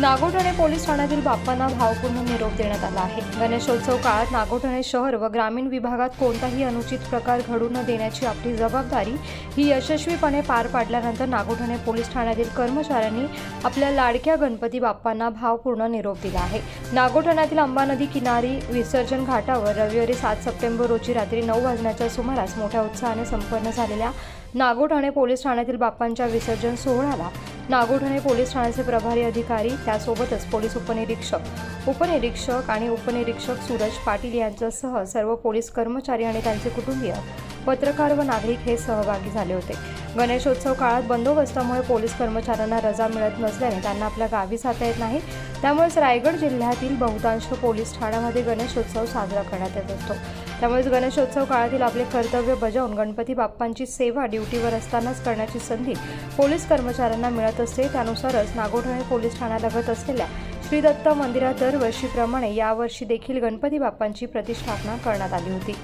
Nagothane police ठाण्यातील बाप्पांना भावपूर्ण निरोप देण्यात आला आहे. गणेशोत्सव काळात नागोठणे शहर व ग्रामीण विभागात कोणताही अनुचित प्रकार घडू न देण्याची आपली जबाबदारी ही यशस्वीपणे पार पाडल्यानंतर नागोठणे पोलीस ठाण्यातील कर्मचाऱ्यांनी आपल्या लाडक्या गणपती बाप्पांना भावपूर्ण निरोप दिला आहे. नागोठण्यातील अंबा नदी किनारी विसर्जन घाटावर रविवारी सात सप्टेंबर रोजी रात्री नऊ वाजण्याच्या सुमारास मोठ्या उत्साहाने संपन्न झालेल्या नागोठणे पोलीस ठाण्यातील बाप्पांच्या विसर्जन सोहळ्याला नागोठणे पोलीस ठाण्याचे प्रभारी अधिकारी त्यासोबतच पोलीस उपनिरीक्षक उपनिरीक्षक आणि उपनिरीक्षक सूरज पाटील यांच्यासह सर्व पोलीस कर्मचारी आणि त्यांचे कुटुंबीय पत्रकार व नागरिक हे सहभागी झाले होते. गणेशोत्सव काळात बंदोबस्तामुळे पोलीस कर्मचाऱ्यांना रजा मिळत नसल्याने त्यांना आपल्या गावी जाता येत नाही. त्यामुळेच रायगड जिल्ह्यातील बहुतांश पोलीस ठाण्यामध्ये गणेशोत्सव साजरा करण्यात येत असतो. त्यामुळेच गणेशोत्सव काळातील आपले कर्तव्य बजावून गणपती बाप्पांची सेवा ड्युटीवर असतानाच करण्याची संधी पोलीस कर्मचाऱ्यांना मिळत असते. त्यानुसारच नागोठणे पोलीस ठाण्यालगत असलेल्या श्री दत्त मंदिरात दरवर्षीप्रमाणे यावर्षी देखील गणपती बाप्पांची प्रतिष्ठापना करण्यात आली होती.